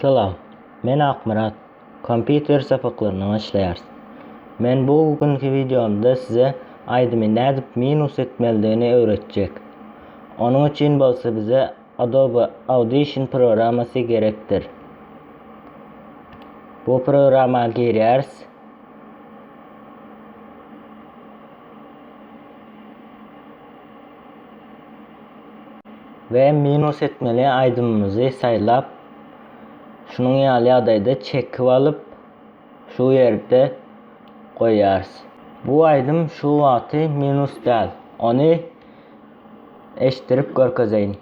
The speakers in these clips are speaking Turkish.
Salam, men Akmurat. Kompüter sapıqlarını işləyərs. Men bu bugünkü videomda size aydımı nädip minus etmeliğini öğretecek. Onun için bolsa bize Adobe Audition programması gerektir. Bu programa gireriz. Ve minus etmeli aydımımızı saylap şunun yali adayda çekip alıp şu yerde koyarız. Bu aydım şu vakti minus değil. Onu eştirip yarım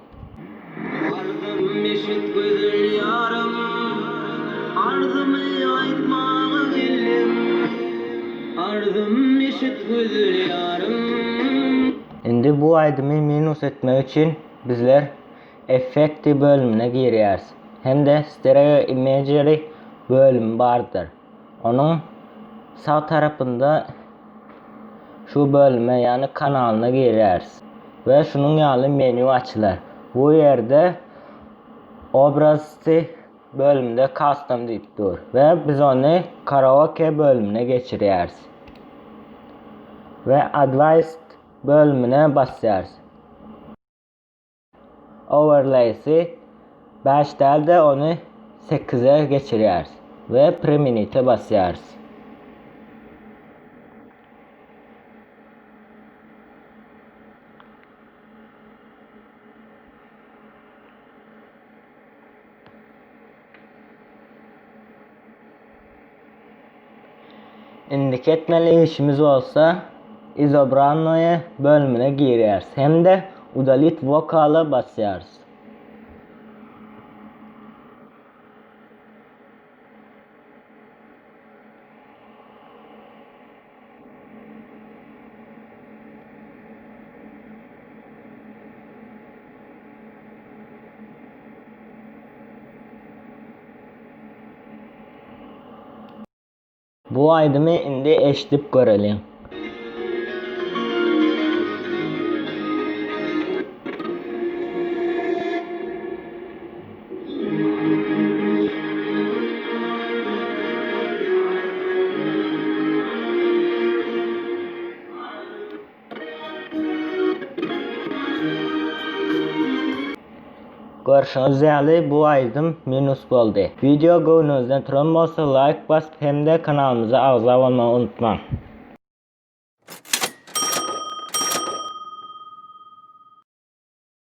Şimdi bu aydımı minus etmek için bizler Effekti bölümüne giriyoruz. Hem de Stereo Imagery bölümü vardır. Onun sağ tarafında şu bölüme yani kanalına giriyoruz. Ve şunun yanı menü açılır. Bu yerde obrazı bölümünde custom deyip dur. Ve biz onu karaoke bölümüne geçiriyoruz. Ve advanced bölümüne basıyoruz. Overlay'si 5 değil de onu 8'e geçiriyoruz. Ve preminite basıyoruz. İndik etmeli işimiz olsa Isobrano'ya bölümüne giriyoruz. Hem de udalit vokala basıyoruz. Bu aydımı indi eşitip görelim. Görüşünüz üzere bu aydım minus oldu. Video gördüğünüzden turan olsa like basıp hem de kanalımıza abone olmayı unutmayın.